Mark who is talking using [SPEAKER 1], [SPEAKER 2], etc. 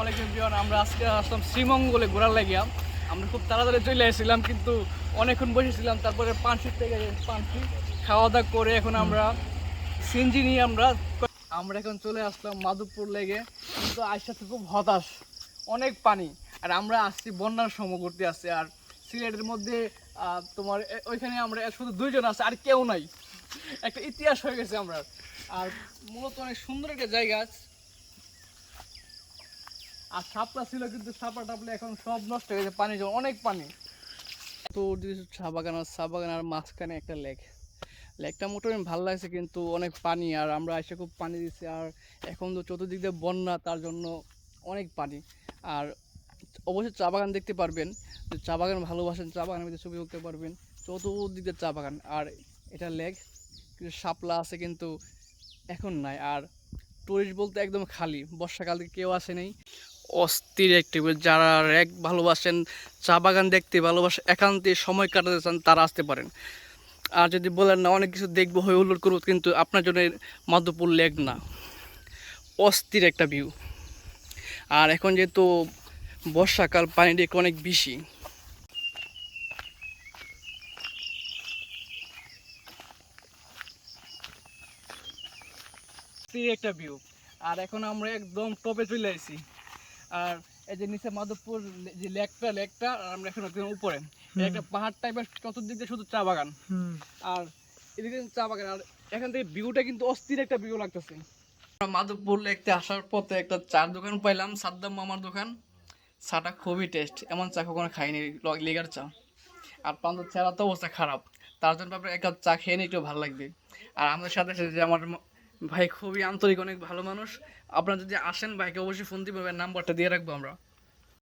[SPEAKER 1] আলাইকুম বিয়ান আমরা আজকে আসলাম শ্রীমঙ্গলে ঘোরার লাগিয়া। আমরা খুব তাড়াতাড়ি চলে এসেছিলাম কিন্তু অনেকক্ষণ বসেছিলাম তারপরে পানসির থেকে পানসি খাওয়া দাওয়া করে এখন আমরা সিনজি নিয়ে আমরা আমরা এখন চলে আসলাম মাধবপুর লেগে। কিন্তু আইসাতে খুব হতাশ অনেক পানি। আর আমরা আসছি বন্যার সময় করতে আসছি আর সিলেটের মধ্যে তোমার ওইখানে আমরা শুধু দুইজন আছে আর কেউ নাই। একটা ইতিহাস হয়ে গেছে আমরা। আর মূলত অনেক সুন্দর একটা জায়গা আর সাপলা ছিল কিন্তু সাপলা টাপলা এখন সব নষ্ট হয়ে গেছে, পানি জমা, অনেক পানি। তো চা বাগান আর চা বাগান আর মাঝখানে একটা লেক। লেকটা মোটামুটি ভালো লাগছে কিন্তু অনেক পানি আর আমরা এসে খুব পানি দিচ্ছি আর এখন তো চতুর্দিক দিয়ে বন্যা, তার জন্য অনেক পানি। আর অবশ্যই চা বাগান দেখতে পারবেন, যে চা বাগান ভালোবাসেন, চা বাগানের মধ্যে ছবি তুলতে পারবেন। চতুর্দিক দিয়ে চা বাগান আর এটা লেক, কিন্তু শাপলা আছে কিন্তু এখন নাই। আর টুরিস্ট বলতে একদম খালি, বর্ষাকাল কেউ আসে নেই। অস্থির একটি যারা এক ভালোবাসেন, চা বাগান দেখতে ভালোবাসেন একান্তে সময় কাটাতে চান, তারা আসতে পারেন। আর যদি বলেন না, অনেক কিছু দেখব হয়ে উল্লোড করব, কিন্তু আপনার জন্য মাধবপুর লেক না। অস্থির একটা ভিউ আর এখন যেহেতু বর্ষাকাল পানিটা একটু অনেক বেশি। একটা ভিউ আর এখন আমরা একদম টপে চলে আসি আর এই যে নিচে মাধবপুর যে লেকটা লেকটা আর আমরা এখন একদম উপরে। একটা পাহাড় টাইপের চতুর্দিক দিয়ে শুধু চা বাগান। আর এদিকে চা বাগান। আর এখান থেকে ভিউটা কিন্তু অস্থির একটা ভিউ লাগতেছে। মাধবপুর লেকতে আসার পথে একটা চার দোকান পাইলাম সাদ্দাম মামার দোকান। চাটা খুবই টেস্ট এমন চা কখনো খাইনি লেগার চা। আর পান্তর চেহারা তো অবস্থা খারাপ। তার জন্য আপনার এক কাপ চা খেয়ে নিয়ে একটু ভালো লাগবে। আর আমাদের সাথে সাথে যে আমার ভাই, খুবই আন্তরিক, অনেক ভালো মানুষ। আপনারা যদি আসেন, ভাইকে অবশ্যই ফোন দিবেন নাম্বারটা দিয়ে রাখব আমরা।